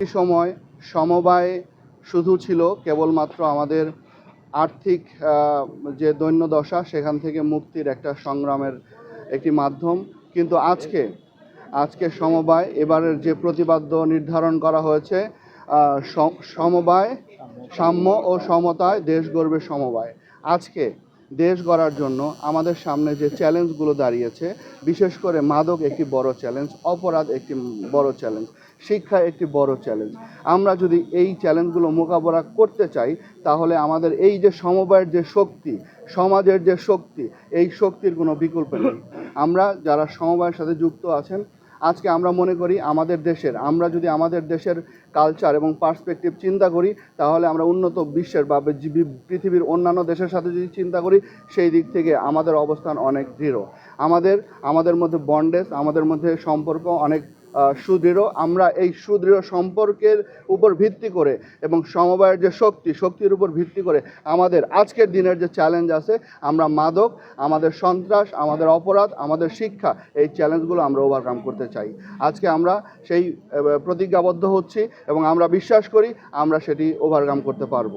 এই সময় সমবায় শুধু ছিল কেবলমাত্র আমাদের আর্থিক যে দৈন্যদশা সেখান থেকে মুক্তির একটা সংগ্রামের একটি মাধ্যম। কিন্তু আজকে আজকে সমবায়, এবারের যে প্রতিপাদ্য নির্ধারণ করা হয়েছে সমবায়, সাম্য ও সমতায় দেশ গড়বে সমবায়। আজকে দেশ গড়ার জন্য আমাদের সামনে যে চ্যালেঞ্জগুলো দাঁড়িয়েছে, বিশেষ করে মাদক একটি বড় চ্যালেঞ্জ অপরাধ একটি বড় চ্যালেঞ্জ শিক্ষা একটি বড় চ্যালেঞ্জ আমরা যদি এই চ্যালেঞ্জগুলো মোকাবেলা করতে চাই, তাহলে আমাদের এই যে সমবায়ের যে শক্তি, সমাজের যে শক্তি, এই শক্তির কোনো বিকল্প নেই। আমরা যারা সমবায়ের সাথে যুক্ত আছেন আজকে আমরা মনে করি আমাদের দেশের, আমরা যদি আমাদের দেশের কালচার এবং পার্সপেক্টিভ চিন্তা করি, তাহলে আমরা উন্নত বিশ্বের বা পৃথিবীর অন্যান্য দেশের সাথে যদি চিন্তা করি, সেই দিক থেকে আমাদের অবস্থান অনেক দৃঢ়। আমাদের আমাদের মধ্যে বন্ডেজ আমাদের মধ্যে সম্পর্ক অনেক সুদৃঢ়। আমরা এই সুদৃঢ় সম্পর্কের উপর ভিত্তি করে এবং সমবায়ের যে শক্তি, শক্তির উপর ভিত্তি করে আমাদের আজকের দিনের যে চ্যালেঞ্জ আছে, আমরা মাদক, আমাদের সন্ত্রাস, আমাদের অপরাধ, আমাদের শিক্ষা, এই চ্যালেঞ্জগুলো আমরা ওভারকাম করতে চাই। আজকে আমরা সেই প্রতিজ্ঞাবদ্ধ হচ্ছি এবং আমরা বিশ্বাস করি আমরা সেটি ওভারকাম করতে পারব।